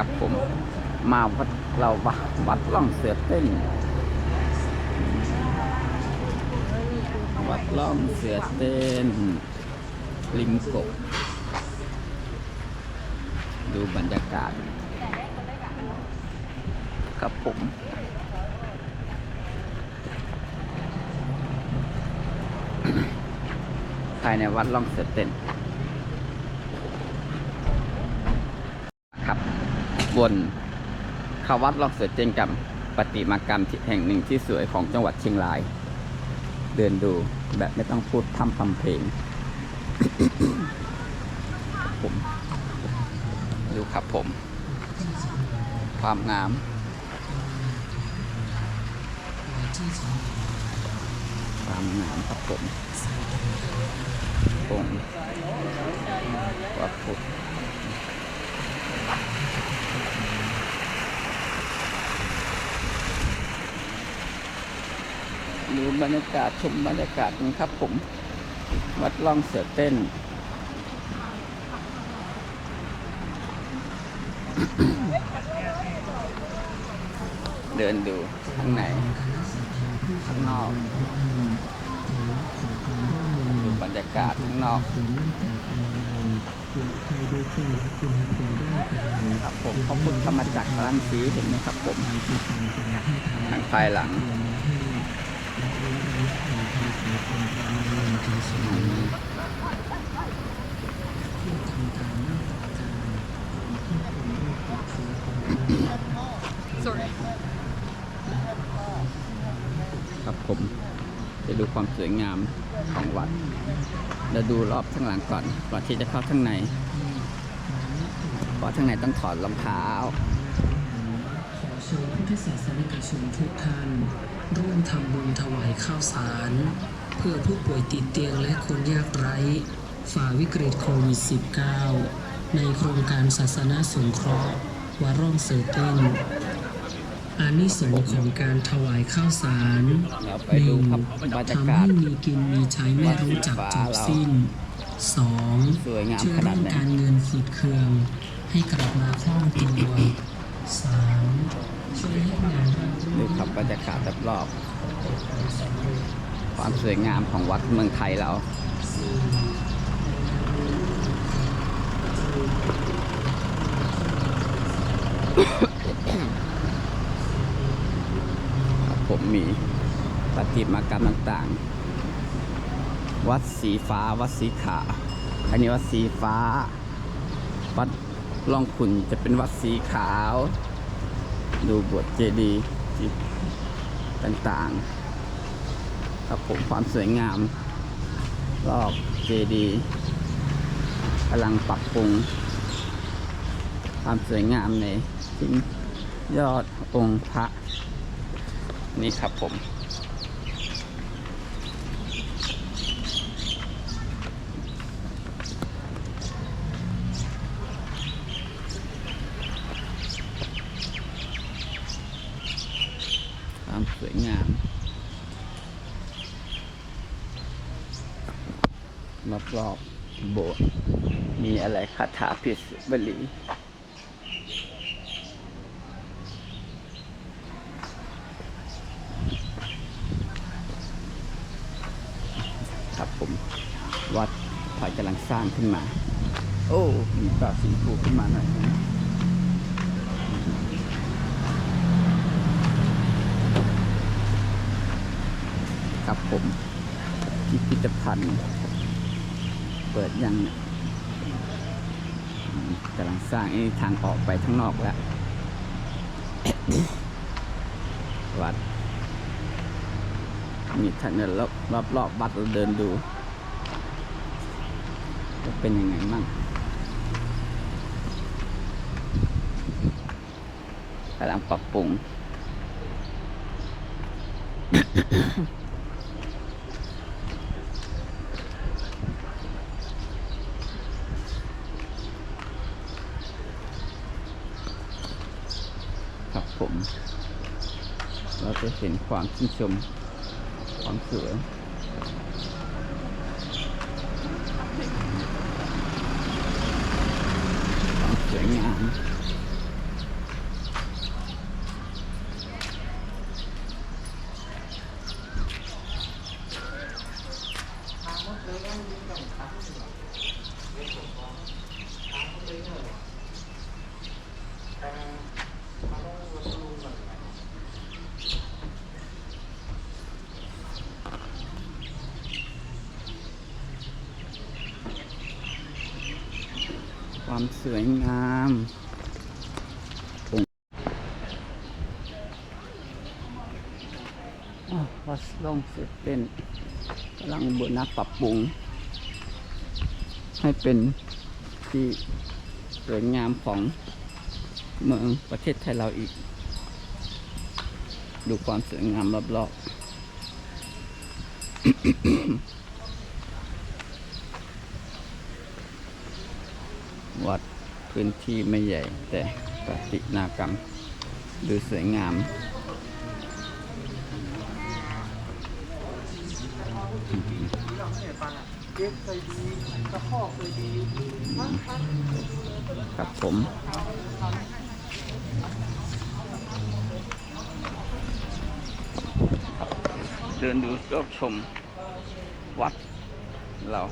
ครับผมมาวัดเราวัดวัดล่องเสือเต้น วัดล่องเสือเต้น ริมกบ ดูบรรยากาศ ครับผมภายในวัดล่องเสือเต้น ครับ บนเขาวัดลองเสือเต้นกับปฏิมากรรมแห่งหนึ่งที่สวยของจังหวัดเชียงราย เดินดูแบบไม่ต้องพูดทำทำเพลงผมดูครับผม ความงามความงามครับผมองค์พระพุทธดู บรรยากาศชมบรรยากาศกันครับผม วัดล่องเสือเต้น เดินดูข้างในข้างนอกดูบรรยากาศข้างนอกครับผมขอบคุณธรรมจักรร้านสีเห็นไหมครับผมทางภายหลัง ครับผมจะดูความสวยงามของวัดเราดูรอบข้างหลังก่อนก่อนที่จะเข้าข้างในเพราะข้างในต้องถอดรองเท้าขอเชิญพุทธศาสนิกชนทุกท่านร่วมทำบุญถวายข้าวสาร เพื่อผู้ป่วยติดเตียงและคนยากไร้ ฝ่าวิกฤตโควิด -19 ในโครงการศาสนาสงเคราะห์วัดร่องเสือเต้นอานิสงส์ของการถวายข้าวสารหนึ่งทำให้มีกินมีใช้ไม่รู้จักจบสิ้นสองช่วยเรื่องไหนการเงินขีดเคือง ให้กลับมาคล่องตัวสามช่วยให้งานดูนครับบรรยากาศรอบๆ ความสวยงามของวัดเมืองไทยเราผมมีปฏิมากรรมต่างๆ วัดสีฟ้า วัดสีขาว อันนี้วัดสีฟ้า วัดล่องขุนจะเป็นวัดสีขาว ดูบทเจดีย์ต่างๆ ครับผมความสวยงาม รอบเจดีกำลังปรับปรุง ความสวยงามในทิ้งยอดองค์พระ นี่ครับผมความสวยงาม มาปรอบโบสถ์มีอะไรคาถาพิสบลีครับผม วัดถอยกำลังสร้างขึ้นมา โอ้ มีปลาสีฟูขึ้นมาหน่อยนะครับผมพิพิธภัณฑ์ เปิดยังกำลังสร้างทางออกไปข้างนอกแล้ว วัดนี่ท่านเดินรอบรอบรอบวัดเราเดินดูว่าเป็นยังไงมั่งกำลังปรับปรุง เห็นความชื่นชม ความสวยความสวยงาม ความสวยงามวัดลงเสร็จเป็นกำลังบูรณะปรับปรุง ให้เป็นที่สวยงามของเมืองประเทศไทยเราอีก ดูความสวยงามรอบๆ วัดพื้นที่ไม่ใหญ่ แต่ปฏิมากรรมดูสวยงามครับผม เดินดูรอบชมวัดเรา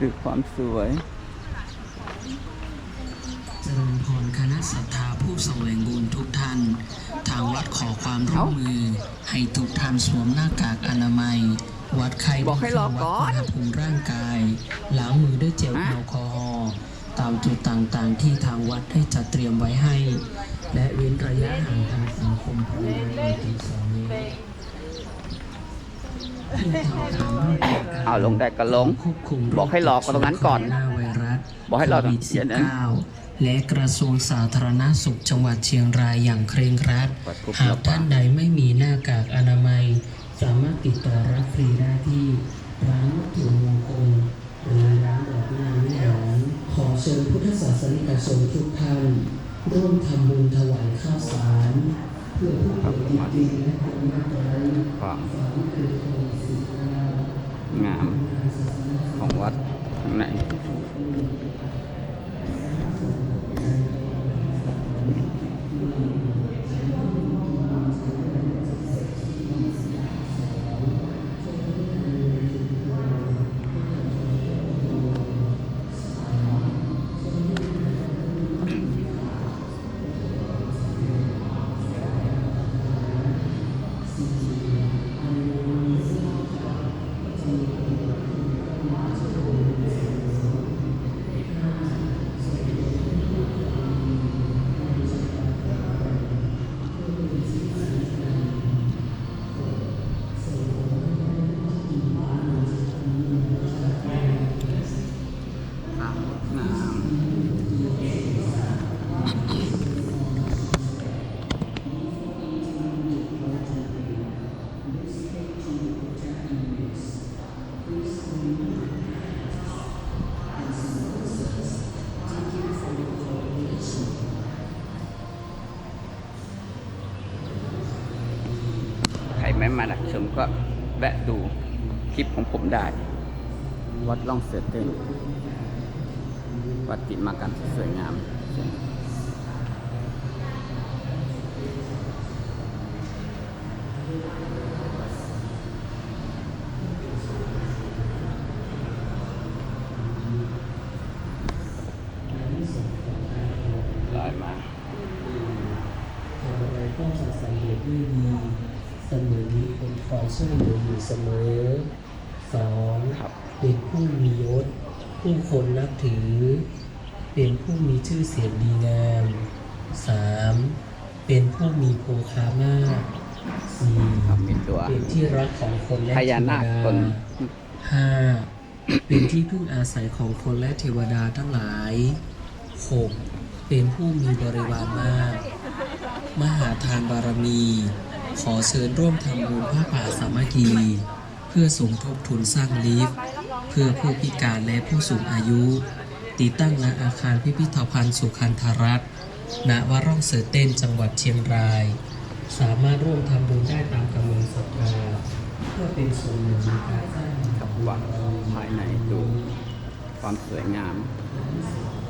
ดูความสวยเจริญพรคณะศรัทธาผู้แสวงบุญทุกท่าน ทางวัดขอความร่วมมือ ให้ทุกท่านสวมหน้ากากอนามัย วัดไข้บอกให้รอก่อนวัดอุณหภูมิร่างกายล้างมือด้วยเจลฮะแอลกอฮอล์ตามจุดต่างๆ ที่ทางวัดได้จัดเตรียมไว้ให้ และเว้นระยะห่างทางสังคมภายในหนึ่งถึงสองเมตร เอาลงได้ก็ลงควบคุมโรบอกให้รอตรงนั้นก่อนโคโรนาไวรัสบอกให้รอโควิดเดี๋ยวนั้น19และกระทรวงสาธารณสุขจังหวัดเชียงรายอย่างเคร่งครัดกดปุ๊บหากท่านใดไม่มีหน้ากากอนามัย สามารถติดต่อรับฟรีได้ที่ร้านวัตถุมงคลหรือร้านดอกไม้วิหารขอเชิญพุทธศาสนิกชนทุกท่านร่วมทำบุญถวายข้าวสาร ครับความงามของวัดข้างใน งามใครไม่มาดักชมก็ แวะดูคลิปของผมได้ วัดล่องเสือเต้นวัดติดมากันสวยงามลอยมา ทำอะไรก็จะสำเร็จด้วยดีเสมอมี คนคอยช่วยเหลืออยู่เสมอสองครับเป็นผู้มียศผู้คนนับถือ เป็นผู้มีชื่อเสียงดีงามสามเป็นผู้มีโภคามากสี่ครับมีตัวเป็นที่รักของคนและพญานาคเทวตดานห้าเป็นที่พึ่งอาศัยของคนและเทวดาทั้งหลายหกเป็นผู้มีบริวารมาก มหาทานบารมี ขอเชิญร่วมทำบุญผ้าป่าสามัคคี เพื่อสมทบทุนสร้างลิฟต์เพื่อผู้พิการและผู้สูงอายุ ติดตั้งณอาคารพิพิธภัณฑ์สุขันธรัตน์ณวร่องเสือเต้นจังหวัดเชียงราย สามารถร่วมทำบุญได้ตามกำลังศรัทธาเพื่อเป็นส่วนหนึ่งในการสร้างวัดภายในดูความสวยงความสวยงาม